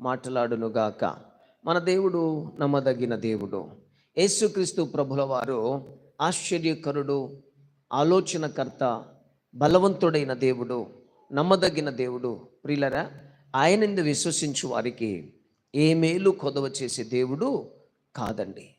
మాట్లాడునుగాక. మన దేవుడు నమ్మదగిన దేవుడు. యేసుక్రీస్తు ప్రభుల వారు ఆశ్చర్యకరుడు ఆలోచనకర్త బలవంతుడైన దేవుడు నమ్మదగిన దేవుడు. ప్రియులరా ఆయనందు విశ్వసించు వారికి ఏ మేలు కొదవ చేసే దేవుడు కాదండి.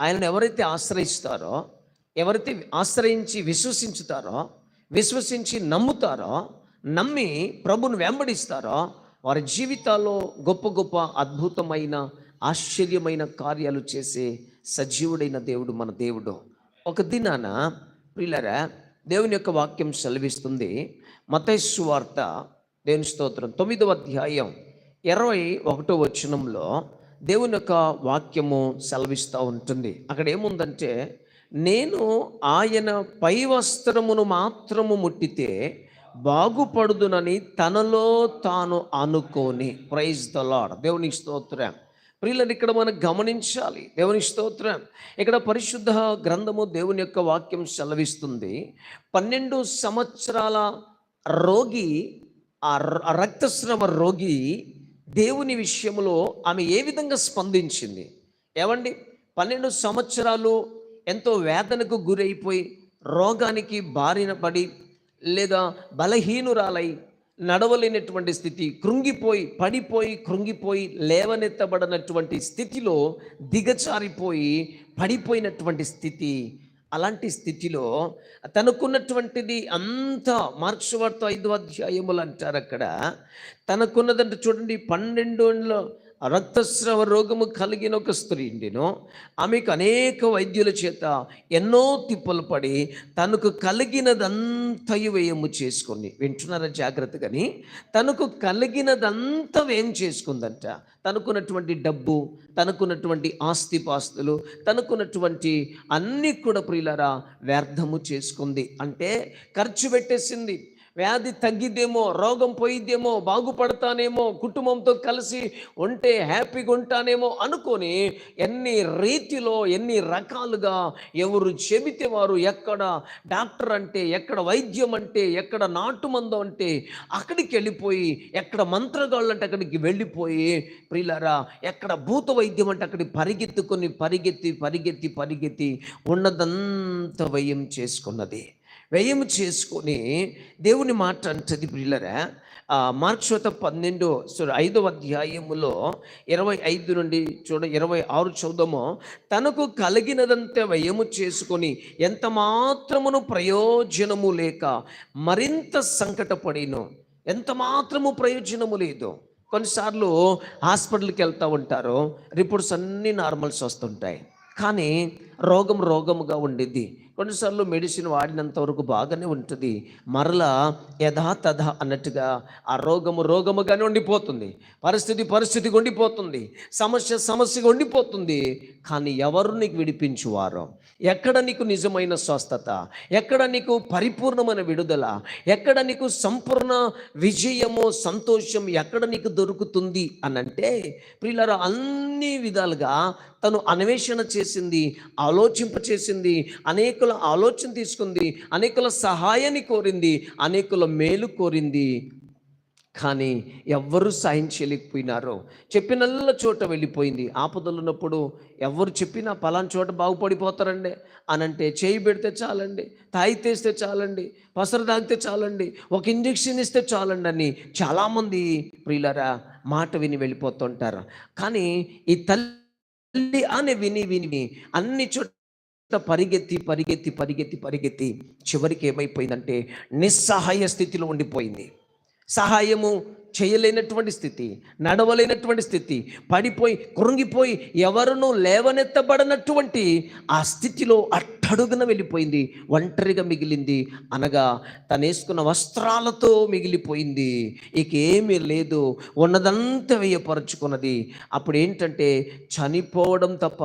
ఆయనను ఎవరైతే ఆశ్రయిస్తారో ఎవరైతే ఆశ్రయించి విశ్వసించుతారో విశ్వసించి నమ్ముతారో నమ్మి ప్రభును వెంబడిస్తారో వారి జీవితాల్లో గొప్ప గొప్ప అద్భుతమైన ఆశ్చర్యమైన కార్యాలు చేసే సజీవుడైన దేవుడు మన దేవుడు. ఒక దినాన పిల్లరా దేవుని యొక్క వాక్యం సెలవిస్తుంది. మతేశ్వ వార్త దేవుని స్తోత్రం తొమ్మిదవ అధ్యాయం ఇరవై ఒకటో వచనంలో దేవుని యొక్క వాక్యము సెలవిస్తూ ఉంటుంది. అక్కడ ఏముందంటే నేను ఆయన పై వస్త్రమును మాత్రము ముట్టితే బాగుపడుదునని తనలో తాను అనుకోని. ప్రైజ్ ద లాడ్ దేవుని స్తోత్రం. ప్రియులను ఇక్కడ మనం గమనించాలి. దేవుని స్తోత్రం. ఇక్కడ పరిశుద్ధ గ్రంథము దేవుని యొక్క వాక్యం సెలవిస్తుంది. పన్నెండు సంవత్సరాల రోగి ఆ రక్తస్రవ రక్తస్రావ రోగి దేవుని విషయంలో ఆమె ఏ విధంగా స్పందించింది? ఏమండి? పన్నెండు సంవత్సరాలు ఎంతో వేదనకు గురైపోయి రోగానికి బారిన పడి లేదా బలహీనురాలై నడవలేనటువంటి స్థితి కృంగిపోయి పడిపోయి కృంగిపోయి లేవనెత్తబడినటువంటి స్థితిలో దిగచారిపోయి పడిపోయినటువంటి స్థితి అలాంటి స్థితిలో తనకున్నటువంటిది అంతా మార్క్స్ వార్త ఐదు అధ్యాయములు అంటారు అక్కడ. తనకున్నదంటే చూడండి పన్నెండులో రక్తస్రావ రోగము కలిగిన ఒక స్త్రీ ఉండెను ఆమెకు అనేక వైద్యుల చేత ఎన్నో తిప్పలు పడి తనకు కలిగినదంతయు వ్యయము చేసుకొని వింటున్నారా జాగ్రత్తగాని తనకు కలిగినదంతా వ్యయం చేసుకుందంట? తనకున్నటువంటి డబ్బు తనకున్నటువంటి ఆస్తిపాస్తులు తనకున్నటువంటి అన్నీ కూడా ప్రియులరా వ్యర్థము చేసుకుంది. అంటే ఖర్చు పెట్టేసింది. వ్యాధి తగ్గిద్దేమో రోగం పోయిద్దేమో బాగుపడతానేమో కుటుంబంతో కలిసి ఉంటే హ్యాపీగా ఉంటానేమో అనుకొని ఎన్ని రీతిలో ఎన్ని రకాలుగా ఎవరు చెబితే వారు ఎక్కడ డాక్టర్ అంటే ఎక్కడ వైద్యం అంటే ఎక్కడ నాటుమందు అంటే అక్కడికి వెళ్ళిపోయి ఎక్కడ మంత్రగాళ్ళు అంటే అక్కడికి వెళ్ళిపోయి ప్రియులారా ఎక్కడ భూత వైద్యం అంటే అక్కడికి పరిగెత్తుకొని పరిగెత్తి పరిగెత్తి పరిగెత్తి ఉన్నదంతా వ్యయం చేసుకున్నది. వ్యయం చేసుకొని దేవుని మాట అంటది ప్రియులరా. మార్క్షోత పన్నెండు ఐదో ఐదవ అధ్యాయములో ఇరవై ఐదు నుండి చూడ ఇరవై ఆరు చౌదమో తనకు కలిగినదంతా వ్యయము చేసుకొని ఎంత మాత్రమును ప్రయోజనము లేక మరింత సంకటపడిను. ఎంత మాత్రము ప్రయోజనము లేదు. కొన్నిసార్లు హాస్పిటల్కి వెళ్తూ ఉంటారు రిపోర్ట్స్ అన్నీ నార్మల్స్ వస్తుంటాయి. కానీ రోగం రోగముగా ఉండిద్ది కొన్నిసార్లు మెడిసిన్ వాడినంత వరకు బాగానే ఉంటుంది. మరలా యథాతథ అన్నట్టుగా ఆ రోగము రోగముగానే ఉండిపోతుంది. పరిస్థితి పరిస్థితిగా ఉండిపోతుంది. సమస్య సమస్యగా ఉండిపోతుంది. కానీ ఎవరు నీకు విడిపించువారో? ఎక్కడ నీకు నిజమైన స్వస్థత? ఎక్కడ నీకు పరిపూర్ణమైన విడుదల? ఎక్కడ నీకు సంపూర్ణ విజయము సంతోషం ఎక్కడ నీకు దొరుకుతుంది? అనంటే ప్రియులారా అన్ని విధాలుగా తను అన్వేషణ చేసింది ఆలోచింప చేసింది అనేకుల ఆలోచన తీసుకుంది అనేకుల సహాయాన్ని కోరింది అనేకుల మేలు కోరింది. కానీ ఎవ్వరు సాయం చేయలేకపోయినారో. చెప్పినల్ల చోట వెళ్ళిపోయింది. ఆపదలు ఉన్నప్పుడు ఎవరు చెప్పినా పలానా చోట బాగుపడిపోతారండి. అని అంటే చేయి పెడితే చాలండి తాగితేస్తే చాలండి పసరు తాగితే చాలండి ఒక ఇంజెక్షన్ ఇస్తే చాలండి అని చాలామంది ప్రియులరా మాట విని వెళ్ళిపోతుంటారు. కానీ ఈ తల్లి అని విని విని అన్ని చోట్ల పరిగెత్తి పరిగెత్తి పరిగెత్తి పరిగెత్తి చివరికి ఏమైపోయిందంటే నిస్సహాయ స్థితిలో ఉండిపోయింది. సహాయము చేయలేనటువంటి స్థితి నడవలేనటువంటి స్థితి పడిపోయి కృంగిపోయి ఎవరును లేవనెత్తబడినటువంటి ఆ స్థితిలో అట్టడుగున వెళ్ళిపోయింది ఒంటరిగా మిగిలింది. అనగా తను వేసుకున్న వస్త్రాలతో మిగిలిపోయింది. ఇక ఏమీ లేదు ఉన్నదంతా వేయపరుచుకున్నది అప్పుడు ఏంటంటే చనిపోవడం తప్ప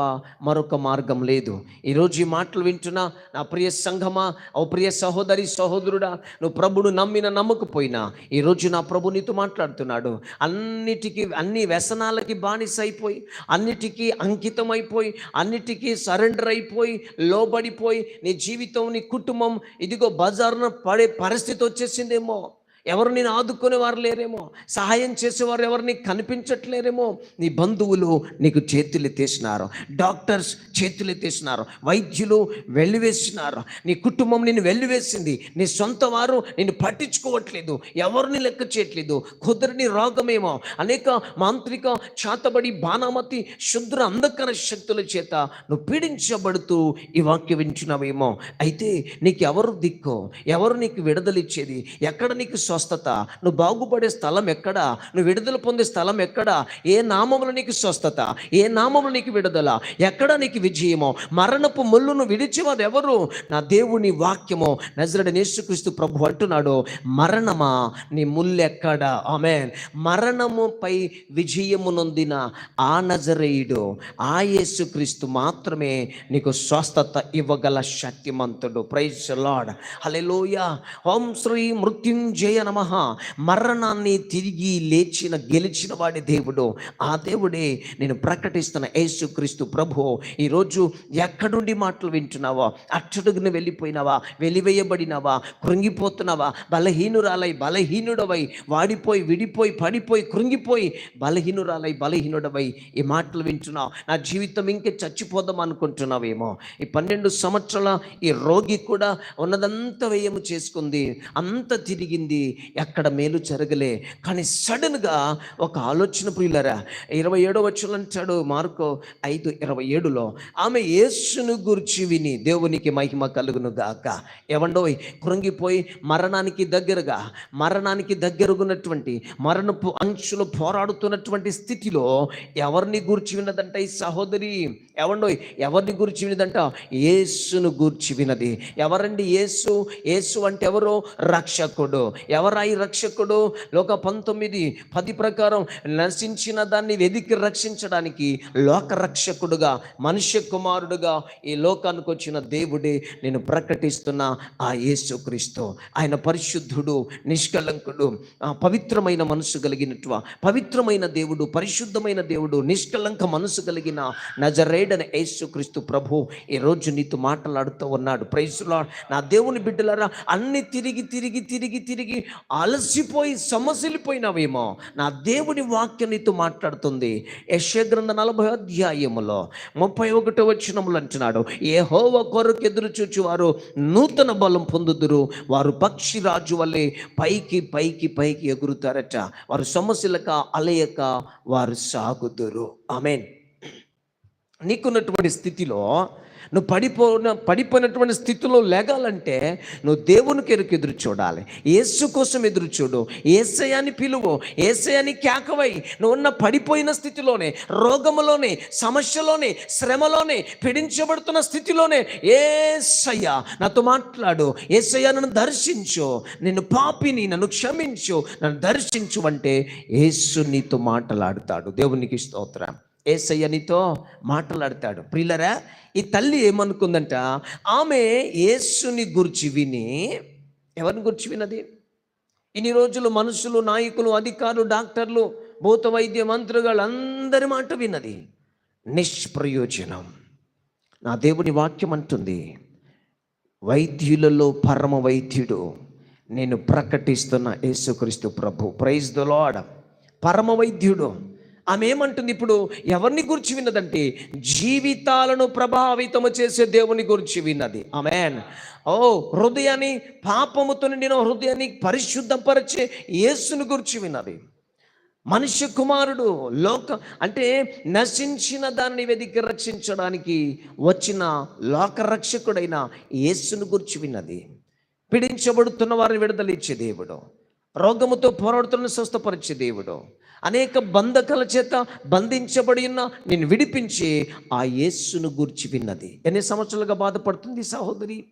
మరొక మార్గం లేదు. ఈరోజు ఈ మాటలు వింటున్నా నా ప్రియ సంఘమా ఓ ప్రియ సహోదరి సహోదరుడా నువ్వు ప్రభుడు నమ్మిన నమ్మకపోయినా ఈరోజు నా ప్రభు నీతో మాట్లాడుతున్నాడు అన్నిటికీ అన్ని వ్యసనాలకి బానిస అయిపోయి అన్నిటికీ అంకితం అయిపోయి అన్నిటికీ సరెండర్ అయిపోయి లోబడిపోయి నీ జీవితం నీ కుటుంబం ఇదిగో బజారున పడే పరిస్థితి వచ్చేసిందేమో. ఎవరు నేను ఆదుకునే వారు లేరేమో? సహాయం చేసేవారు ఎవరు నీకు కనిపించట్లేరేమో? నీ బంధువులు నీకు చేతులు తీసినారు డాక్టర్స్ చేతులు తీసినారు వైద్యులు వెళ్ళివేసినారు నీ కుటుంబం నిన్ను వెళ్ళివేసింది నీ సొంత వారు నిన్ను పట్టించుకోవట్లేదు. ఎవరిని లెక్క చేయట్లేదు. కుదరని రోగమేమో. అనేక మాంత్రిక చాతబడి బాణామతి శుద్ర అంధకర శక్తుల చేత నువ్వు పీడించబడుతూ ఈ వాక్యం వింటున్నావేమో? అయితే నీకు ఎవరు దిక్కు? ఎవరు నీకు విడుదలిచ్చేది ఎక్కడ నీకు స్వస్థత. నువ్వు బాగుపడే స్థలం ఎక్కడ? నువ్వు విడుదల పొందే స్థలం ఎక్కడ? ఏ నామములు నీకు స్వస్థత? ఏ నామములు నీకు విడుదల? ఎక్కడ నీకు విజయమో? మరణపు ముళ్ళును విడిచేవారు ఎవరు? నా దేవుని వాక్యము. నజరడ నేసుక్రీస్తు ప్రభు అంటున్నాడు మరణమా? నీ ముల్లెక్కడ ఆమె మరణముపై విజయము నొందిన ఆ నజరేయుడు ఆ యేసుక్రీస్తు మాత్రమే నీకు స్వస్థత ఇవ్వగల శక్తిమంతుడు. ప్రైజ్ లాడ్ హలెలోయ ఓం శ్రీ మృత్యుంజయ నమ. మరణాన్ని తిరిగి లేచిన గెలిచిన వాడి దేవుడు. ఆ దేవుడే నేను ప్రకటిస్తున్న యేసుక్రీస్తు ప్రభు. ఈరోజు ఎక్కడుండి మాటలు వింటున్నావా? అట్టడుగున వెళ్ళిపోయినావా? వెలివేయబడినావా? కృంగిపోతున్నావా? బలహీనురాలై బలహీనుడవై వాడిపోయి విడిపోయి పడిపోయి కృంగిపోయి బలహీనురాలై బలహీనుడవై ఈ మాటలు వింటున్నావు నా జీవితం ఇంకే చచ్చిపోదాం అనుకుంటున్నావేమో. ఈ పన్నెండు సంవత్సరాల ఈ రోగి కూడా ఉన్నదంతా వ్యయము చేసుకుంది. అంత తిరిగింది. ఎక్కడ మేలు జరగలే. కానీ సడన్గా ఒక ఆలోచన ప్రియులరా ఇరవై ఏడో వచ్చులు అంటాడు మార్కో ఐదు ఇరవై ఏడులో ఆమె యేసును గురించి విని దేవునికి మహిమ కలుగును గాక. ఏమండోయ్ కృంగిపోయి మరణానికి దగ్గరగా మరణానికి దగ్గరగున్నటువంటి మరణపు అంచులు పోరాడుతున్నటువంటి స్థితిలో ఎవరిని గూర్చి విన్నదంట ఈ సహోదరి? ఎవండోయ్ ఎవరిని గూర్చి విన్నదంట? యేసును గూర్చి వినది ఎవరండి యేసు? యేసు అంటే ఎవరు? రక్షకుడు. ఎవరాయి రక్షకుడు? లోక పంతొమ్మిది పది ప్రకారం నశించిన దాన్ని వెదికి రక్షించడానికి లోక రక్షకుడుగా మనుష్య కుమారుడుగా ఈ లోకానికి వచ్చిన దేవుడే నేను ప్రకటిస్తున్న ఆ యేసుక్రీస్తు ఆయన పరిశుద్ధుడు నిష్కలంకుడు పవిత్రమైన మనసు కలిగినట్టు పవిత్రమైన దేవుడు పరిశుద్ధమైన దేవుడు నిష్కలంక మనసు కలిగిన నజరేడన యేసుక్రీస్తు ప్రభు ఈరోజు నీతో మాట్లాడుతూ ఉన్నాడు. ప్రైజ్లా నా దేవుని బిడ్డలారా అన్ని తిరిగి తిరిగి తిరిగి తిరిగి అలసిపోయి సమసిలిపోయినావేమో. నా దేవుని వాక్యం నీతో మాట్లాడుతుంది. యశగ్రంథ నలభై అధ్యాయములో ముప్పై ఒకటో వచ్చినములు అంటున్నాడు. ఏ హోవ కొరకు ఎదురు చూచువారు నూతన బలం పొందుదురు. వారు పక్షి రాజు వల్లే పైకి పైకి పైకి ఎగురుతారట. వారు సమస్యలక అలయక వారు సాగుదురు. ఆమెన్. నీకున్నటువంటి స్థితిలో నువ్వు పడిపోయిన పడిపోయినటువంటి స్థితిలో లేగాలంటే నువ్వు దేవునికి ఎరుకు ఎదురు చూడాలి. యేసు కోసం ఎదురు చూడు. ఏసయాన్ని పిలువు. ఏసయాన్ని కేకవై. నువ్వు ఉన్న పడిపోయిన స్థితిలోనే రోగములోనే సమస్యలోనే శ్రమలోనే పీడించబడుతున్న స్థితిలోనే ఏసయ్య నాతో మాట్లాడు. ఏసయ్య నన్ను దర్శించు. నిన్ను పాపిని నన్ను క్షమించు. నన్ను దర్శించు అంటే యేసు నీతో మాట్లాడుతాడు. దేవునికి స్తోత్రం. ఏసయ్యనితో మాట్లాడతాడు. ప్రియులరా ఈ తల్లి ఏమనుకుందంట? ఆమె యేసుని గురించి విని ఎవరిని గురించి వినది ఇన్ని రోజులు మనుషులు నాయకులు అధికారులు డాక్టర్లు భూత వైద్య మంత్రులు అందరి మాట విన్నది. నిష్ప్రయోజనం. నా దేవుని వాక్యం అంటుంది వైద్యులలో పరమ వైద్యుడు నేను ప్రకటిస్తున్న యేసుక్రీస్తు ప్రభు. ప్రైజ్ ద లాడ్ పరమ వైద్యుడు. ఆమె ఏమంటుంది ఇప్పుడు? ఎవరిని గురించి విన్నదంటే జీవితాలను ప్రభావితము చేసే దేవుని గురించి విన్నది. ఆమెన్. ఓ హృదయాన్ని పాపముతో నిండిన హృదయాన్ని పరిశుద్ధపరిచే యేసుని గురించి విన్నది. మనుష్య కుమారుడు లోక అంటే నశించిన దానిని వెదికి రక్షించడానికి వచ్చిన లోక రక్షకుడైన యేసును గురించి విన్నది. పీడించబడుతున్న వారిని విడుదలిచ్చే దేవుడు. రోగముతో పోరాడుతున్న స్వస్థపరిచే దేవుడు. అనేక బంధకాల చేత బంధించబడి ఉన్న నేను విడిపించి ఆ యేసును గూర్చి విన్నది. ఎన్ని సంవత్సరాలుగా బాధపడుతుంది సహోదరి?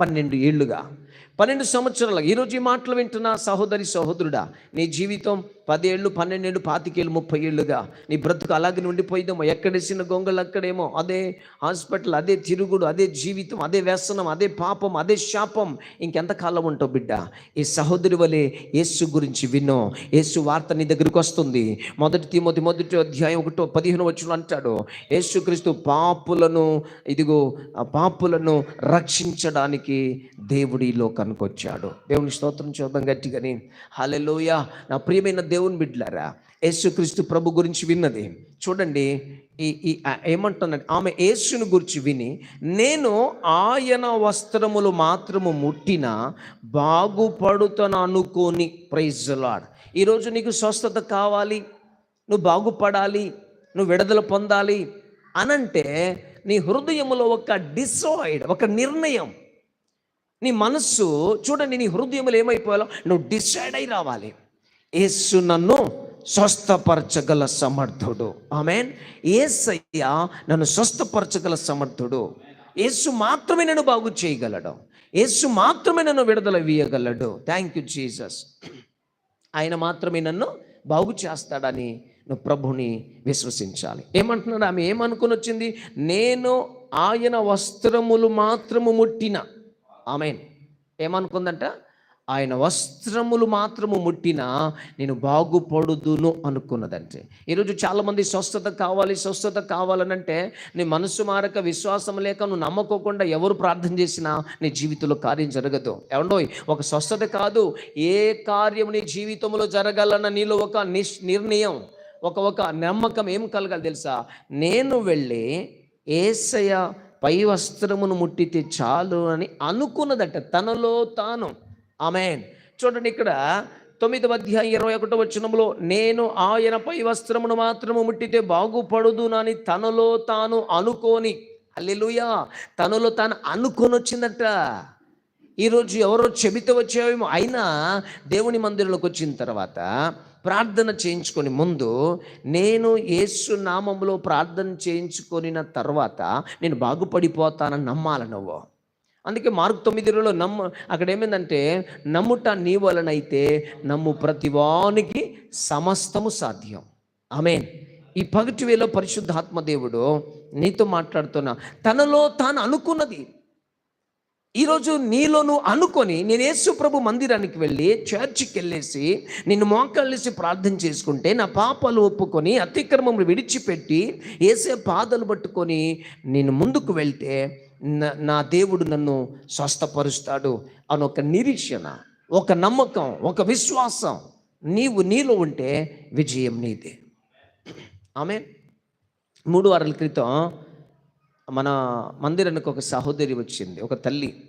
పన్నెండు ఏళ్ళుగా. పన్నెండు సంవత్సరాలు. ఈరోజు ఈ మాటలు వింటున్న సహోదరి సహోదరుడా నీ జీవితం పదేళ్ళు పన్నెండేళ్ళు పాతికేళ్ళు ముప్పై ఏళ్ళుగా నీ బ్రతుకు అలాగే ఉండిపోయిందేమో ఎక్కడేసిన గొంగలు అక్కడేమో. అదే హాస్పిటల్ అదే తిరుగుడు అదే జీవితం అదే వ్యసనం అదే పాపం అదే శాపం. ఇంకెంతకాలం ఉంటావు బిడ్డ? ఈ సహోదరి వలె యేసు గురించి విన్నో యేసు వార్త నీ దగ్గరికి వస్తుంది. మొదటి తిమోతి మొదటి అధ్యాయం ఒకటో పదిహేను వచ్చిన అంటాడు. యేసుక్రీస్తు పాపులను ఇదిగో ఆ పాపులను రక్షించడానికి దేవుడి లోకానికి వచ్చాడు దేవుని స్తోత్రం చూద్దాం గట్టిగాని హల్లెలూయ. నా ప్రియమైన దేవుని బిడ్డలారా యేసుక్రీస్తు ప్రభు గురించి విన్నది. చూడండి ఈ ఈ ఏమంటున్నాడు ఆమె యేసుని గురించి విని నేను ఆయన వస్త్రములు మాత్రము ముట్టిన బాగుపడుతాను అనుకోని ప్రైజ్లాడ్ ఈరోజు నీకు స్వస్థత కావాలి నువ్వు బాగుపడాలి నువ్వు విడుదల పొందాలి అనంటే నీ హృదయంలో ఒక డిసైడ్ ఒక నిర్ణయం నీ మనస్సు చూడండి నీ హృదయంలో ఏమైపోయాలో నువ్వు డిసైడ్ అయి రావాలి. ఏసు నన్ను స్వస్థపరచగల సమర్థుడు. ఆమెన్. ఏసయ్య నన్ను స్వస్థపరచగల సమర్థుడు. ఏసు మాత్రమే నన్ను బాగు చేయగలడు. ఏసు మాత్రమే నన్ను విడుదల వీయగలడు. థ్యాంక్ యూ జీసస్ ఆయన మాత్రమే నన్ను బాగు చేస్తాడని నువ్వు ప్రభుని విశ్వసించాలి. ఏమంటున్నాడు? ఆమె ఏమనుకుని వచ్చింది? నేను ఆయన వస్త్రములు మాత్రము ముట్టిన. ఆమెన్. ఏమనుకుందంట? ఆయన వస్త్రములు మాత్రము ముట్టిన నేను బాగుపడుదును అనుకున్నదంటే. ఈరోజు చాలామంది స్వస్థత కావాలి స్వస్థత కావాలనంటే నీ మనసు మారక విశ్వాసం లేక నువ్వు నమ్మకోకుండా ఎవరు ప్రార్థన చేసినా నీ జీవితంలో కార్యం జరగదు. ఏమండో ఒక స్వస్థత కాదు. ఏ కార్యం నీ జీవితంలో జరగాలన్న నీలో ఒక నిష్ నిర్ణయం ఒక ఒక నమ్మకం ఏం కలగాలి తెలుసా? నేను వెళ్ళి ఏసయ పై వస్త్రమును ముట్టితే చాలు అని అనుకున్నదట తనలో తాను. ఆమెన్. చూడండి ఇక్కడ తొమ్మిదవ అధ్యాయం ఇరవై ఒకటో వచనంలో నేను ఆయన పై వస్త్రమును మాత్రము ముట్టితే బాగుపడుదునని తనలో తాను అనుకోని. అల్లెలుయా తనలో తాను అనుకొని వచ్చిందట ఈరోజు ఎవరో చెబితే వచ్చేవేమో. అయినా దేవుని మందిరంలోకి వచ్చిన తర్వాత ప్రార్థన చేయించుకొని ముందు నేను యేసు నామంలో ప్రార్థన చేయించుకొనిన తర్వాత నేను బాగుపడిపోతానని నమ్మాలి నువ్వు. అందుకే మార్క్ తొమ్మిదిలో నమ్ము అక్కడ ఏమైందంటే నమ్ముట నీ వలనైతే నమ్ము ప్రతివానికి సమస్తము సాధ్యం. ఆమెన్. ఈ పగటి వేళ పరిశుద్ధాత్మ దేవుడు నీతో మాట్లాడుతున్నా తనలో తాను అనుకున్నది ఈరోజు నీలో నువ్వు అనుకొని నేను యేసు ప్రభు మందిరానికి వెళ్ళి చర్చికి వెళ్ళేసి నిన్ను మోకాళ్ళేసి ప్రార్థన చేసుకుంటే నా పాపాలు ఒప్పుకొని అతిక్రమములు విడిచిపెట్టి ఏసే పాదలు పట్టుకొని నేను ముందుకు వెళ్తే నా- నా దేవుడు నన్ను స్వస్థపరుస్తాడు అని ఒక నిరీక్షణ ఒక నమ్మకం ఒక విశ్వాసం. నీవు నీలో ఉంటే విజయం నీదే. ఆమె మూడు వారాల క్రితం మన మందిరానికి ఒక సహోదరి వచ్చింది ఒక తల్లి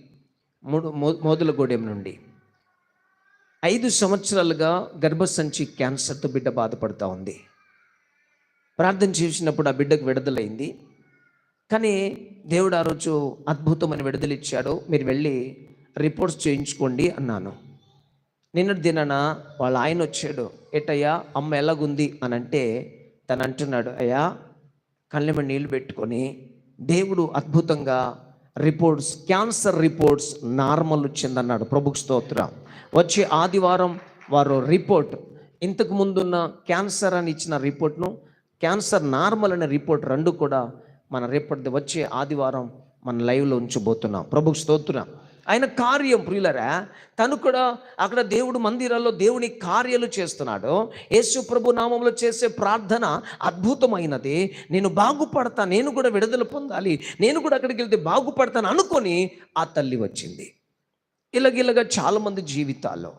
మూడు మో- మోదులగూడెం నుండి. ఐదు సంవత్సరాలుగా గర్భసంచి క్యాన్సర్తో బిడ్డ బాధపడుతూ ఉంది. ప్రార్థన చేసినప్పుడు ఆ బిడ్డకు విడుదలైంది. కానీ దేవుడు ఆ రోజు అద్భుతమైన విడుదల ఇచ్చాడు మీరు వెళ్ళి రిపోర్ట్స్ చేయించుకోండి అన్నాను. నిన్నటి దినాన వాళ్ళ ఆయన వచ్చాడు ఏటయ్యా అమ్మ ఎలాగుంది? అని అంటే తను అంటున్నాడు అయ్యా కళ్ళెమ నీళ్ళు పెట్టుకొని దేవుడు అద్భుతంగా రిపోర్ట్స్ క్యాన్సర్ రిపోర్ట్స్ నార్మల్ వచ్చిందన్నాడు ప్రభుకు స్తోత్ర. వచ్చే ఆదివారం వారు రిపోర్ట్ ఇంతకు ముందున్న క్యాన్సర్ అని ఇచ్చిన రిపోర్ట్ను క్యాన్సర్ నార్మల్ అనే రిపోర్ట్ రెండు కూడా మన రేపటి వచ్చే ఆదివారం మన లైవ్లో ఉంచబోతున్నాం. ప్రభుకు స్తోత్రం. ఆయన కార్యం ప్రియులరా తను కూడా అక్కడ దేవుడు మందిరాల్లో దేవుని కార్యాలు చేస్తున్నాడు. యేసు ప్రభు నామంలో చేసే ప్రార్థన అద్భుతమైనది. నేను బాగుపడతా నేను కూడా విడుదల పొందాలి నేను కూడా అక్కడికి వెళ్తే బాగుపడతాను అనుకొని ఆ తల్లి వచ్చింది. ఇలాగిలాగా చాలామంది జీవితాల్లో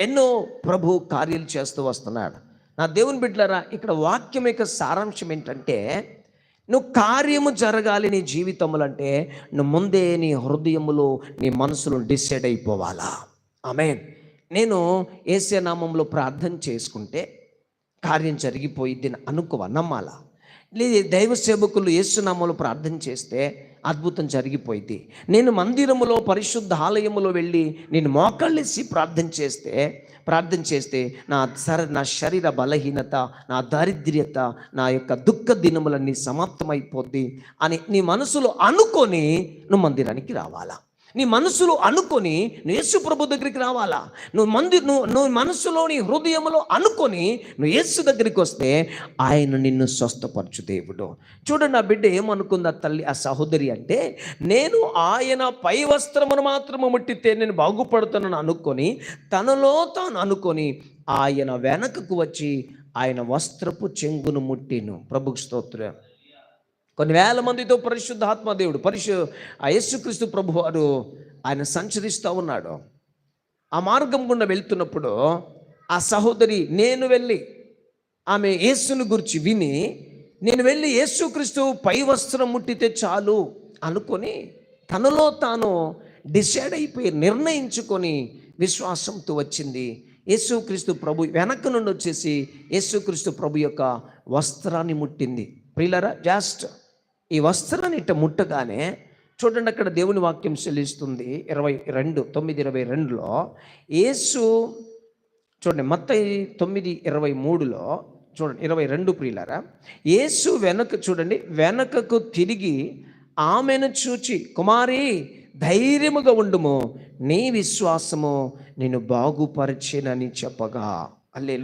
ఎన్నో ప్రభు కార్యాలు చేస్తూ వస్తున్నాడు. నా దేవుని బిడ్డలరా ఇక్కడ వాక్యం యొక్క సారాంశం ఏంటంటే నువ్వు కార్యము జరగాలి నీ జీవితములు అంటే నువ్వు ముందే నీ హృదయములో నీ మనసులో డిసైడ్ అయిపోవాలా? ఆమె నేను ఏసే నామంలో ప్రార్థన చేసుకుంటే కార్యం జరిగిపోయిద్ది అని అనుకోవా? నమ్మాలా? లేదు దైవ సేవకులు ఏసునామంలో ప్రార్థన చేస్తే అద్భుతం జరిగిపోయింది నేను మందిరములో పరిశుద్ధ ఆలయములో వెళ్ళి నేను మోకాళ్ళేసి ప్రార్థన చేస్తే ప్రార్థన చేస్తే నా సర నా శరీర బలహీనత నా దారిద్ర్యత నా యొక్క దుఃఖ దినములన్నీ సమాప్తమైపోద్ది అని నీ మనసులో అనుకొని నువ్వు మందిరానికి రావాలా? నీ మనసులో అనుకొని నువ్వు యేసు ప్రభు దగ్గరికి రావాలా? నువ్వు మంది నువ్వు నువ్వు మనసులో నీ హృదయంలో అనుకొని నువ్వు యేసు దగ్గరికి వస్తే ఆయన నిన్ను స్వస్థపరచు దేవుడు. చూడండి ఆ బిడ్డ ఏమనుకుంది? ఆ తల్లి ఆ సహోదరి అంటే నేను ఆయన పై వస్త్రమును మాత్రము ముట్టితే నేను బాగుపడుతానని అనుకొని తనలో తాను అనుకొని ఆయన వెనకకు వచ్చి ఆయన వస్త్రపు చెంగును ముట్టిను. ప్రభు స్తోత్రం. కొన్ని వేల మందితో పరిశుద్ధాత్మ దేవుడు పరిశు ఆ యేసుక్రీస్తు ప్రభు వారు ఆయన సంచరిస్తూ ఉన్నాడు. ఆ మార్గం గుండా వెళ్తున్నప్పుడు ఆ సహోదరి నేను వెళ్ళి ఆమె యేసును గురించి విని నేను వెళ్ళి యేసుక్రీస్తు పై వస్త్రం ముట్టితే చాలు అనుకొని తనలో తాను డిసైడ్ అయిపోయి నిర్ణయించుకొని విశ్వాసంతో వచ్చింది. యేసుక్రీస్తు ప్రభు వెనక నుండి వచ్చేసి యేసుక్రీస్తు ప్రభు యొక్క వస్త్రాన్ని ముట్టింది. ప్రియులరా జాస్ట్ ఈ వస్త్రాన్ని ఇట్ట ముట్టగానే చూడండి అక్కడ దేవుని వాక్యం చెల్లిస్తుంది ఇరవై రెండు తొమ్మిది ఇరవై రెండులో. యేసు చూడండి మత్తయి తొమ్మిది ఇరవై మూడులో చూడండి ఇరవై రెండు ప్రియులారా. యేసు వెనక చూడండి వెనకకు తిరిగి ఆమెను చూచి కుమారి ధైర్యముగా ఉండుము నీ విశ్వాసము నేను బాగుపరిచేనని చెప్పగా. అల్లే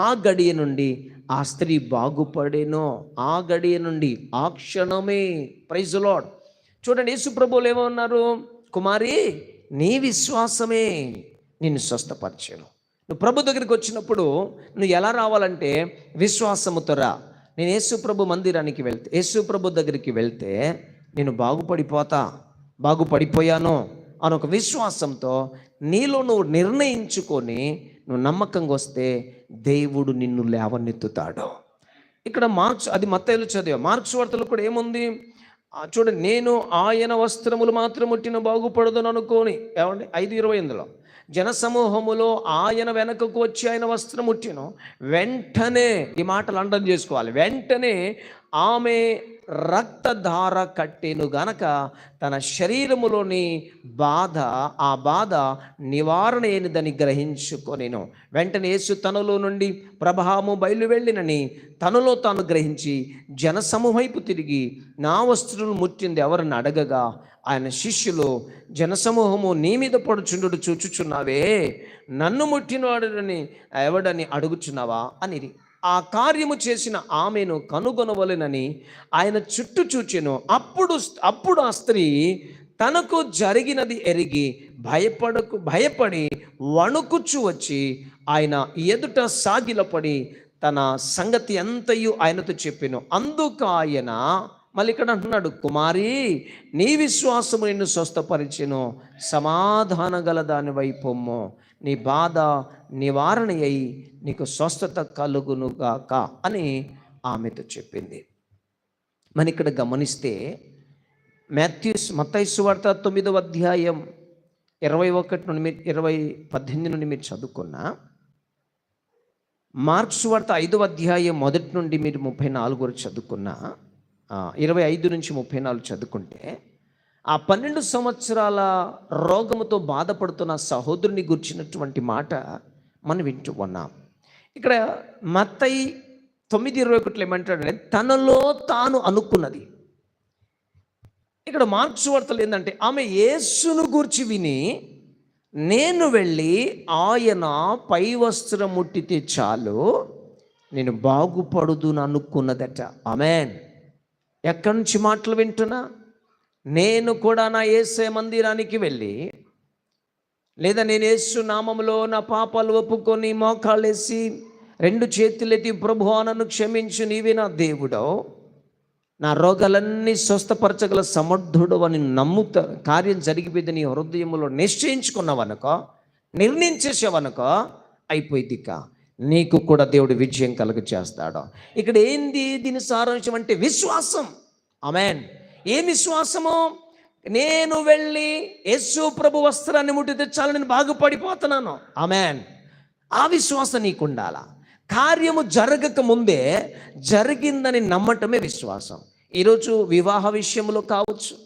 ఆ గడియ నుండి ఆ స్త్రీ బాగుపడేనో ఆ గడియ నుండి ఆ క్షణమే. ప్రైజ్ లాడ్ చూడండి యేసు ప్రభువులు ఏమన్నారు? కుమారి నీ విశ్వాసమే నిన్ను స్వస్థపరిచాను. నువ్వు ప్రభు దగ్గరికి వచ్చినప్పుడు నువ్వు ఎలా రావాలంటే విశ్వాసముతో రా. నేను యేసు ప్రభు మందిరానికి వెళ్తే యేసు ప్రభు దగ్గరికి వెళ్తే నేను బాగుపడిపోతా బాగుపడిపోయాను అని ఒక విశ్వాసంతో నీలో నువ్వు నిర్ణయించుకొని నువ్వు నమ్మకంగా వస్తే దేవుడు నిన్ను లేవనెత్తుతాడు. ఇక్కడ మార్క్స్ అది మత్తలు చదివా. మార్క్స్ వార్తలు కూడా ఏముంది? ఆ చూడండి నేను ఆయన వస్త్రములు మాత్రం ముట్టిన బాగుపడదును అనుకోని ఏమండి? ఐదు ఇరవై ఎనిమిదిలో జనసమూహములో ఆయన వెనకకు వచ్చి ఆయన వస్త్రం ముట్టిను వెంటనే ఈ మాటలు అండం చేసుకోవాలి. వెంటనే ఆమె రక్తధార కట్టెను గనక తన శరీరములోని బాధ ఆ బాధ నివారణ అయినదని గ్రహించుకొనేను. వెంటనే యేసు తనలో నుండి ప్రభావము బయలు వెళ్ళినని తనలో తాను గ్రహించి జనసమూహైపు తిరిగి నా వస్త్రులు ముట్టింది ఎవరిని అడగగా ఆయన శిష్యులు జనసమూహము నీ మీద పడుచుండు చూచుచున్నావే? నన్ను ముట్టినవాడని ఎవడని అడుగుచున్నావా? అని ఆ కార్యము చేసిన ఆమెను కనుగొనవలెనని ఆయన చుట్టూ చూచెను. అప్పుడు అప్పుడు ఆ స్త్రీ తనకు జరిగినది ఎరిగి భయపడకు భయపడి వణుకుచు వచ్చి ఆయన ఎదుట సాగిలపడి తన సంగతి అంతయు ఆయనతో చెప్పాను. అందుకు ఆయన మళ్ళీ ఇక్కడ అంటున్నాడు కుమారి నీ విశ్వాసము నిన్ను స్వస్థపరిచెను. సమాధాన గల దాని వైపొమ్ము నీ బాధ నివారణ అయి నీకు స్వస్థత కలుగునుగాక అని ఆమెతో చెప్పింది. మన ఇక్కడ గమనిస్తే మాథ్యూస్ మత్తైసు వార్త తొమ్మిదవ అధ్యాయం ఇరవై ఒకటి నుండి మీరు ఇరవై పద్దెనిమిది నుండి మీరు చదువుకున్న మార్క్స్ వార్త ఐదవ అధ్యాయం మొదటి నుండి మీరు ముప్పై నాలుగు వరకు చదువుకున్న ఇరవై ఐదు నుంచి ముప్పై నాలుగు చదువుకుంటే ఆ పన్నెండు సంవత్సరాల రోగముతో బాధపడుతున్న సహోదరుని గుర్చినటువంటి మాట మనం వింటూ ఉన్నాం. ఇక్కడ మత్తయి తొమ్మిది ఇరవై ఒకటిలో ఏమంటాడంటే తనలో తాను అనుకున్నది. ఇక్కడ మార్క్స్ వార్తలు ఏంటంటే ఆమె యేసును గూర్చి విని నేను వెళ్ళి ఆయన పై వస్త్రం ముట్టితే చాలు నేను బాగుపడుదును అనుకున్నదట ఆమెన్. ఎక్కడి నుంచి మాటలు వింటున్నా? నేను కూడా నా ఏసే మందిరానికి వెళ్ళి లేదా నేను యేసు నామంలో నా పాపాలు ఒప్పుకొని మోకాళ్ళేసి రెండు చేతులెత్తి ప్రభు నన్ను క్షమించు నీవే నా దేవుడో నా రోగాలన్నీ స్వస్థపరచగల సమర్థుడు అని నమ్ముత కార్యం జరిగిపోయింది నీ హృదయంలో నిశ్చయించుకున్నావనుకో నిర్ణయించేసావనుకో అయిపోయింది నీకు కూడా దేవుడు విజయం కలుగ చేస్తాడు ఇక్కడ ఏంది దీని సారాంశం అంటే విశ్వాసం. అమెన్ ఏ విశ్వాసము? నేను వెళ్ళి యేసు ప్రభు వస్త్రాన్ని ముట్టి తెచ్చాలని నేను బాగుపడిపోతున్నాను. ఆమెన్. ఆ విశ్వాసం నీకుండాలా? కార్యము జరగక ముందే జరిగిందని నమ్మటమే విశ్వాసం. ఈరోజు వివాహ విషయంలో కావచ్చు.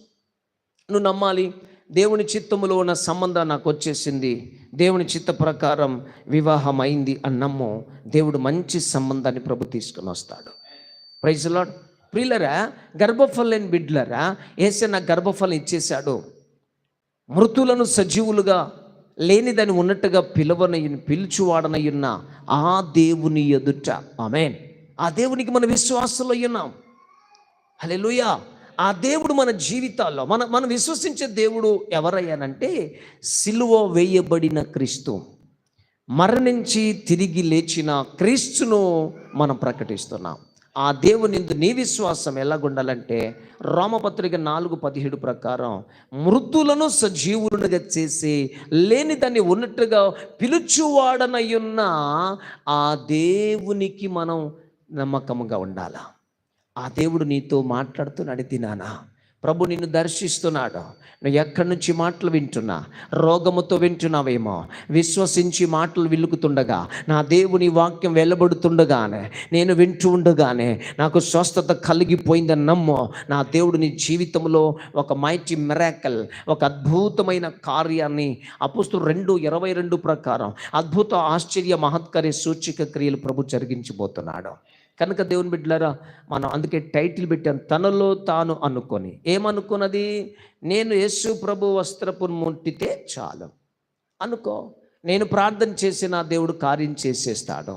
నువ్వు నమ్మాలి దేవుని చిత్తములో ఉన్న సంబంధం నాకు వచ్చేసింది. దేవుని చిత్త ప్రకారం వివాహం అయింది అని నమ్ము. దేవుడు మంచి సంబంధాన్ని ప్రభు తీసుకుని వస్తాడు. ప్రైజ్ లాడ్ ప్రియులరా గర్భఫలం బిడ్లరా ఏసే నాకు గర్భఫలం ఇచ్చేశాడు. మృతులను సజీవులుగా లేనిదని ఉన్నట్టుగా పిలవనయ్య పిలుచువాడనయ్యున్న ఆ దేవుని ఎదుట. ఆమెన్. ఆ దేవునికి మన విశ్వాసంలో ఉన్నాం హల్లెలూయా. ఆ దేవుడు మన జీవితాల్లో మన మనం విశ్వసించే దేవుడు ఎవరయ్యానంటే సిలువ వేయబడిన క్రీస్తు. మరణించి తిరిగి లేచిన క్రీస్తును మనం ప్రకటిస్తున్నాం. ఆ దేవుని నీ విశ్వాసం ఎలాగుండాలంటే రోమపత్రిక నాలుగు పదిహేడు ప్రకారం మృతులను సజీవులుగా చేసి లేని దాన్ని ఉన్నట్టుగా పిలుచువాడనయ్యున్న ఆ దేవునికి మనం నమ్మకంగా ఉండాలా? ఆ దేవుడు నీతో మాట్లాడుతూ నడితినానా ప్రభు నిన్ను దర్శిస్తున్నాడు. నువ్వు ఎక్కడి నుంచి మాటలు వింటున్నా? రోగముతో వింటున్నావేమో? విశ్వసించి మాటలు విలుకుతుండగా నా దేవుని వాక్యం వెళ్ళబడుతుండగానే నేను వింటూ ఉండగానే నాకు స్వస్థత కలిగిపోయిందని నమ్మో. నా దేవుడు నీ జీవితంలో ఒక మైటి మెరాకల్ ఒక అద్భుతమైన కార్యాన్ని అపుస్తు రెండు ఇరవై రెండు ప్రకారం అద్భుత ఆశ్చర్య మహత్కర్య సూచిక క్రియలు ప్రభు జరిగించబోతున్నాడు. కనుక దేవుని బిడ్డలారా మనం అందుకే టైటిల్ పెట్టాం తనలో తాను అనుకొని. ఏమనుకున్నది? నేను యేసు ప్రభు వస్త్రపు ముట్టితే చాలు. అనుకో నేను ప్రార్థన చేసిన దేవుడు కార్యం చేసేస్తాడు.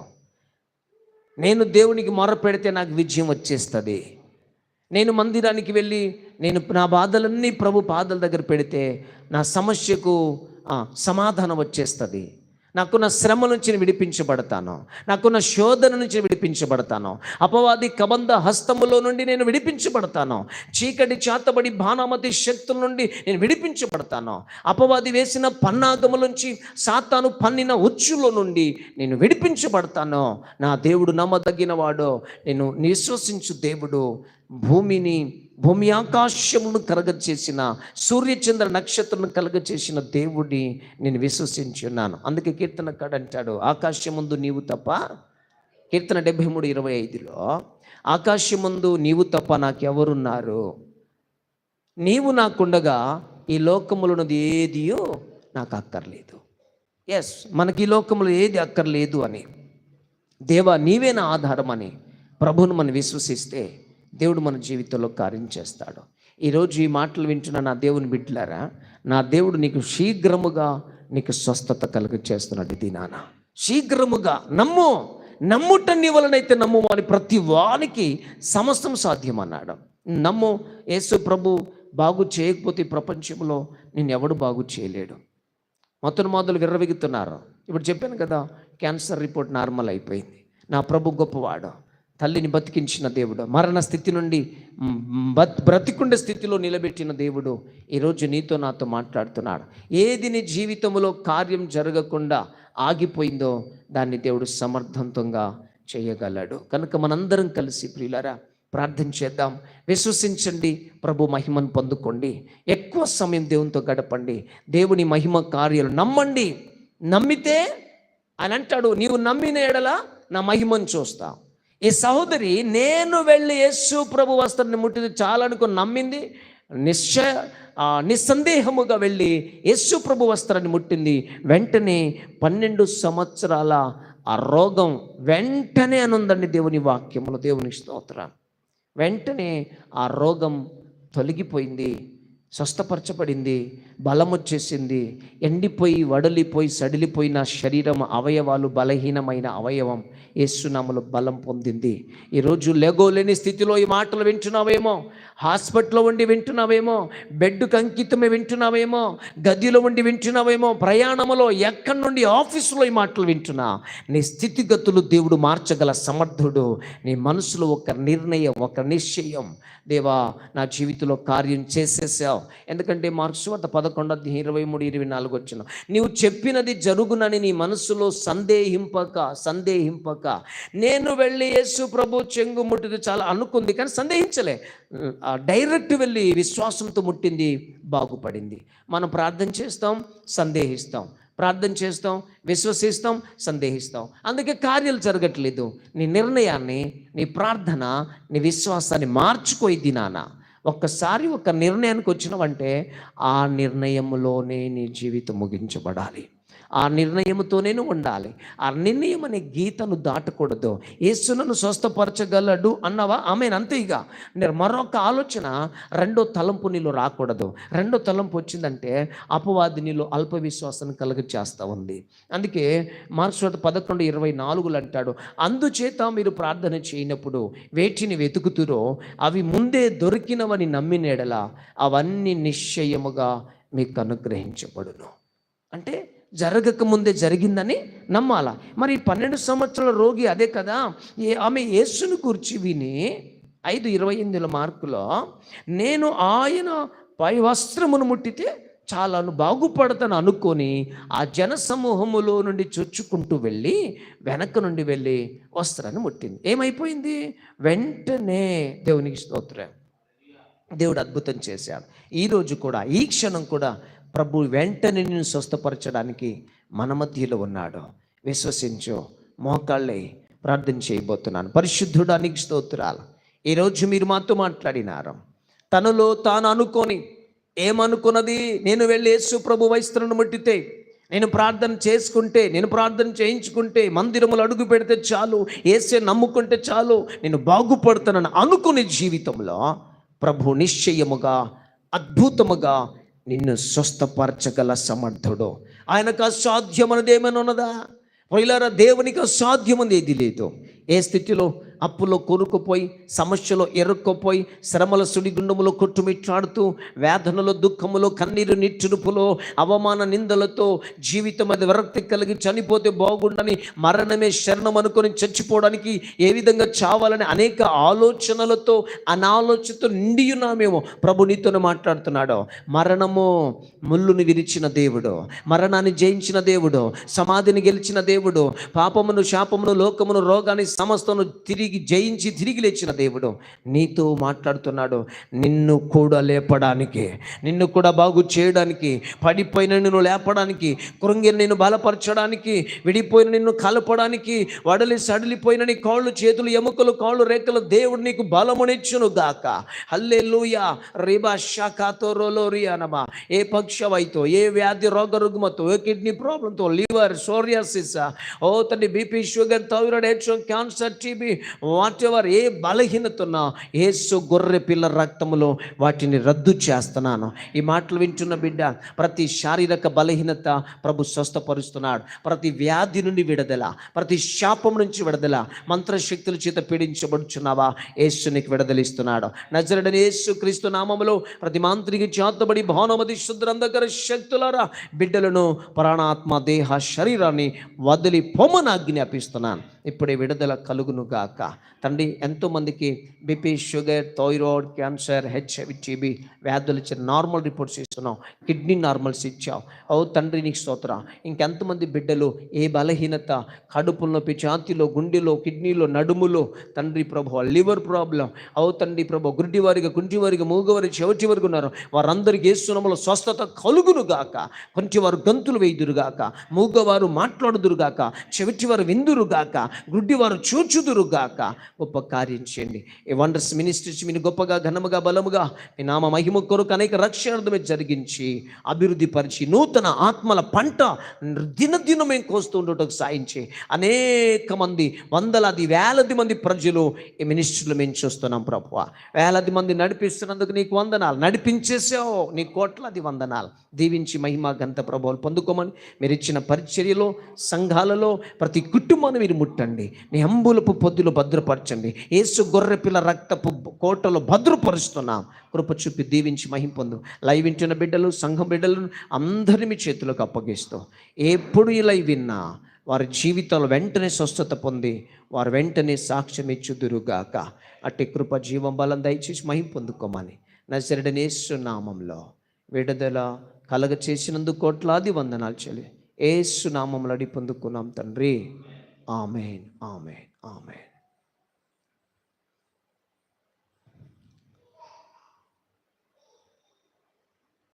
నేను దేవునికి మొర పెడితే నాకు విజయం వచ్చేస్తుంది. నేను మందిరానికి వెళ్ళి నేను నా బాధలన్నీ ప్రభు పాదల దగ్గర పెడితే నా సమస్యకు సమాధానం వచ్చేస్తుంది. నాకున్న శ్రమ నుంచి నేను విడిపించబడతాను. నాకున్న శోధన నుంచి విడిపించబడతాను. అపవాది కబంధ హస్తములో నుండి నేను విడిపించబడతాను. చీకటి చాతబడి భానామతి శక్తుల నుండి నేను విడిపించబడతాను. అపవాది వేసిన పన్నాగముల నుంచి సాతాను పన్నిన ఉచ్చులో నుండి నేను విడిపించబడతాను. నా దేవుడు నమ్మదగినవాడు. నేను విశ్వసించు దేవుడు. భూమిని భూమి ఆకాశమును కలగచేసిన సూర్యచంద్ర నక్షత్రం కలగచేసిన దేవుడిని నేను విశ్వసించున్నాను అందుకే కీర్తనకాడు అంటాడు ఆకాశం ముందు నీవు తప్ప కీర్తన డెబ్భై మూడు ఇరవై ఐదులో ఆకాశం ముందు నీవు తప్ప నాకెవరున్నారు? నీవు నాకుండగా ఈ లోకములున్నది ఏదియో నాకు అక్కర్లేదు ఎస్ మనకి ఈ లోకములో ఏది అక్కర్లేదు అని. దేవా నీవే నా ఆధారం అని ప్రభువును మనం విశ్వసిస్తే దేవుడు మన జీవితంలో కార్యం చేస్తాడు. ఈరోజు ఈ మాటలు వింటున్న నా దేవుని బిడ్డలారా నా దేవుడు నీకు శీఘ్రముగా నీకు స్వస్థత కలుగ చేస్తున్నాడు ఇది నాన్న శీఘ్రముగా నమ్ము నమ్ముట నీ వలనైతే నమ్ము అని ప్రతి వానికి సమస్తం సాధ్యం అన్నాడు నమ్ము యేసు ప్రభు బాగు చేయకపోతే ప్రపంచంలో నేను ఎవడు బాగు చేయలేడు. మొత్తం మొదలు విర్రవిగుతున్నారు. ఇప్పుడు చెప్పాను కదా క్యాన్సర్ రిపోర్ట్ నార్మల్ అయిపోయింది. నా ప్రభు గొప్పవాడు. తల్లిని బతికించిన దేవుడు మరణ స్థితి నుండి బత్ బ్రతికుండే స్థితిలో నిలబెట్టిన దేవుడు ఈరోజు నీతో నాతో మాట్లాడుతున్నాడు. ఏది నీ జీవితంలో కార్యం జరగకుండా ఆగిపోయిందో దాన్ని దేవుడు సమర్థవంతంగా చేయగలడు. కనుక మనందరం కలిసి ప్రియులరా ప్రార్థన చేద్దాం. విశ్వసించండి ప్రభు మహిమను పొందుకోండి. ఎక్కువ సమయం దేవునితో గడపండి. దేవుని మహిమ కార్యాలు నమ్మండి. నమ్మితే అని అంటాడు నీవు నమ్మిన ఎడల నా మహిమను చూస్తా ఈ సహోదరి నేను వెళ్ళి యేసు ప్రభు వస్త్రాన్ని ముట్టింది చాలనుకుని నమ్మింది. నిశ్చయ నిస్సందేహముగా వెళ్ళి యేసు ప్రభు వస్త్రాన్ని ముట్టింది. వెంటనే పన్నెండు సంవత్సరాల ఆ రోగం వెంటనే అనుందండి దేవుని వాక్యములు. దేవుని స్తోత్ర. వెంటనే ఆ రోగం తొలగిపోయింది. స్వస్థపరచబడింది బలం వచ్చేసింది ఎండిపోయి వడలిపోయి సడిలిపోయిన శరీరం అవయవాలు బలహీనమైన అవయవం. ఏసునామలు బలం పొందింది. ఈరోజు లేగోలేని స్థితిలో ఈ మాటలు వింటున్నావేమో? హాస్పిటల్లో ఉండి వింటున్నావేమో? బెడ్కు అంకితమే వింటున్నావేమో? గదిలో ఉండి వింటున్నావేమో? ప్రయాణంలో ఎక్కడి నుండి ఆఫీసులో ఈ మాటలు వింటున్నా? నీ స్థితిగతులు దేవుడు మార్చగల సమర్థుడు. నీ మనసులో ఒక నిర్ణయం ఒక నిశ్చయం. దేవా నా జీవితంలో కార్యం చేసేసావు. ఎందుకంటే మార్క్స్ వద్ద పదకొండు అధ్యాయం ఇరవై మూడు ఇరవై నాలుగు వచ్చిన నీవు చెప్పినది జరుగునని నీ మనస్సులో సందేహింపక సందేహింపక. నేను వెళ్ళి యేసు ప్రభు చెంగు ముట్టిది చాలా అనుకుంది కానీ సందేహించలే. డైరెక్ట్ వెళ్ళి విశ్వాసంతో ముట్టింది బాగుపడింది. మనం ప్రార్థన చేస్తాం సందేహిస్తాం. ప్రార్థన చేస్తాం విశ్వసిస్తాం సందేహిస్తాం. అందుకే కార్యాలు జరగట్లేదు. నీ నిర్ణయాన్ని నీ ప్రార్థన నీ విశ్వాసాన్ని మార్చుకోయి దినానా. ఒక్కసారి ఒక నిర్ణయానికి వచ్చినావంటే ఆ నిర్ణయంలోనే నీ జీవితం ముగించబడాలి. ఆ నిర్ణయంతోనే ఉండాలి. ఆ నిర్ణయం అనే గీతను దాటకూడదు. యేసునను స్వస్థపరచగలడు అన్నవా? ఆమె అంతే ఇక. నేను మరొక ఆలోచన రెండో తలంపు నీలో రాకూడదు. రెండో తలంపు వచ్చిందంటే అపవాది నీలో అల్ప విశ్వాసాన్ని కలుగ చేస్తూ ఉంది. అందుకే మార్క్స్ పదకొండు ఇరవై నాలుగులు అంటాడు అందుచేత మీరు ప్రార్థన చేయనప్పుడు వేటిని వెతుకుతురో అవి ముందే దొరికినవని నమ్మినేడలా అవన్నీ నిశ్చయముగా మీకు అనుగ్రహించబడును. అంటే జరగక ముందే జరిగిందని నమ్మాల? మరి పన్నెండు సంవత్సరాల రోగి అదే కదా. ఏ ఆమె యేసును కూర్చి విని ఐదు ఇరవై ఎనిమిదిల మార్కులో నేను ఆయన పై వస్త్రమును ముట్టితే చాలాను బాగుపడతాను అనుకొని ఆ జన సమూహములో నుండి చొచ్చుకుంటూ వెళ్ళి వెనక నుండి వెళ్ళి వస్త్రాన్ని ముట్టింది. ఏమైపోయింది? వెంటనే దేవునికి స్తోత్రం. దేవుడు అద్భుతం చేశాడు. ఈరోజు కూడా ఈ క్షణం కూడా ప్రభు వెంటనే నిన్ను స్వస్థపరచడానికి మన మధ్యలో ఉన్నాడు. విశ్వసించు మోకాళ్ళే ప్రార్థన చేయబోతున్నాను. పరిశుద్ధుడానికి స్తోత్రాలు. ఈరోజు మీరు మాతో మాట్లాడినారు. తనలో తాను అనుకొని ఏమనుకున్నది? నేను వెళ్ళి యేసు ప్రభు వస్త్రను ముట్టితే నేను ప్రార్థన చేసుకుంటే నేను ప్రార్థన చేయించుకుంటే మందిరములు అడుగు పెడితే చాలు ఏసే నమ్ముకుంటే చాలు నేను బాగుపడతానని అనుకునే జీవితంలో ప్రభు నిశ్చయముగా అద్భుతముగా నిన్ను స్వస్థపరచగల సమర్థుడు. ఆయనకు అసాధ్యం అసాధ్యమన్నది ఏమైనా ఉన్నదా? వైలారా దేవునికి అసాధ్యమని ఏది లేదు. ఏ స్థితిలో అప్పులో కొనుక్కుపోయి సమస్యలో ఎరుక్కుపోయి శ్రమల సుడిగుండములో కొట్టుమిట్లాడుతూ వేదనలో దుఃఖములో కన్నీరు నిట్టునుపులో అవమాన నిందలతో జీవితం అది విరక్తి కలిగి చనిపోతే బాగుండని మరణమే శరణం అనుకొని చచ్చిపోవడానికి ఏ విధంగా చావాలని అనేక ఆలోచనలతో అనాలోచనతో నిండి ఉన్నామేమో ప్రభు నీతోనే మాట్లాడుతున్నాడు. మరణము ముళ్ళుని విరిచిన దేవుడు మరణాన్ని జయించిన దేవుడు సమాధిని గెలిచిన దేవుడు పాపమును శాపమును లోకమును రోగాన్ని సమస్తను తిరిగి జయించి తిరిగి లేచిన దేవుడు నీతో మాట్లాడుతున్నాడు. నిన్ను కూడా లేపడానికి నిన్ను కూడా బాగు చేయడానికి పడిపోయిన నిన్ను లేపడానికి కృంగిని నిన్ను బలపరచడానికి విడిపోయిన నిన్ను కలపడానికి వడలి సడలిపోయిన నీ కాళ్ళు చేతులు ఎముకలు కాళ్ళు రేఖలు దేవుడు నీకు బలమునిచ్చును గాక. హల్లే లూయా రిబా షాకాతో రోలోరియానమా ఏ పక్షవైతో ఏ వ్యాధి రోగ రుగ్మతో ఏ కిడ్నీ ప్రాబ్లంతో లివర్ సోరియాసిస్ ఓ తండ్రి BP sugar thyroid HO cancer TB whatever ఏ బలహీనత ఉన్నా ఏసు గొర్రె పిల్ల రక్తములో వాటిని రద్దు చేస్తున్నాను. ఈ మాటలు వింటున్న బిడ్డ ప్రతి శారీరక బలహీనత ప్రభు స్వస్థపరుస్తున్నాడు. ప్రతి వ్యాధి నుండి విడుదల ప్రతి శాపం నుంచి విడుదల మంత్రశక్తుల చేత పీడించబడుచున్నావా? యేసునికి విడదలిస్తున్నాడు. విడుదలిస్తున్నాడు నజరడని యేసు క్రీస్తు నామములో ప్రతి మాంత్రికి చేతబడి భానుమతి శుద్రంధకర శక్తులారా బిడ్డలను ప్రాణాత్మ దేహ శరీరాన్ని వదిలి పొమ్మను ఆజ్ఞాపిస్తున్నాను. ఇప్పుడే విడుదల కలుగును గాక తండ్రి ఎంతోమందికి BP sugar thyroid cancer HIV TB వ్యాధులు ఇచ్చిన నార్మల్ రిపోర్ట్స్ ఇస్తున్నావు. కిడ్నీ నార్మల్స్ ఇచ్చావు. ఓ తండ్రి నీకు స్తోత్ర. ఇంకెంతమంది బిడ్డలు ఏ బలహీనత కడుపులో నొప్పి గుండెలో కిడ్నీలో నడుములో తండ్రి ప్రభు లివర్ ప్రాబ్లం. ఓ తండ్రి ప్రభు గుడ్డి వారిగా కుంటి వారిగా మూగవారి చెవిటి వరకు ఉన్నారు. వారందరికీ ఏసునములో స్వస్థత కలుగును గాక. కొంచెం వారు గంతులు వేయుదురుగాక మూగవారు మాట్లాడుదురుగాక చెవిటివారు విందురుగాక గుడ్డివారు చూచుదురుగాక గొప్ప కార్యం చేయండి. ఈ వండర్స్ మినిస్ట్రీ మీరు గొప్పగా ఘనముగా బలముగా మీ నామ మహిమ కొరకు అనేక రక్షణార్థమే జరిగించి అభివృద్ధి పరిచి నూతన ఆత్మల పంట దినదినం మేము కోస్తూ ఉండటం సాయించి అనేక మంది వందలాది వేలాది మంది ప్రజలు ఈ మినిస్ట్రీలో మేము చూస్తున్నాం ప్రభు వేలాది మంది నడిపిస్తున్నందుకు నీకు వందనాలు. నడిపించేసావు నీ కోట్లాది వందనాలు. దీవించి మహిమ గంత ప్రభావాలు పొందుకోమని మీరు ఇచ్చిన పరిచర్యలో సంఘాలలో ప్రతి కుటుంబాన్ని మీరు ముట్టండి. నీ అంబులపు పొద్దులు భద్రపరచండి. ఏసు గొర్రె పిల్ల రక్తపు కోటలో భద్రపరుస్తున్నాం. కృప చూపి దీవించి మహిం పొందు. లైవ్ వింటున్న బిడ్డలు సంఘం బిడ్డలను అందరి మీ చేతులకు అప్పగిస్తూ. ఎప్పుడు ఇలా విన్నా వారి జీవితంలో వెంటనే స్వస్థత పొంది వారు వెంటనే సాక్ష్యం ఇచ్చుదురుగాక. అట్టి కృప జీవం బలం దయచేసి మహిం పొందుకోమని నజరడనేసు నామంలో విడుదల కలగ చేసినందుకు కోట్లాది వందనాలు చెల్లి. ఏసు నామంలో అడి పొందుకున్నాం తండ్రి. Amen amen amen.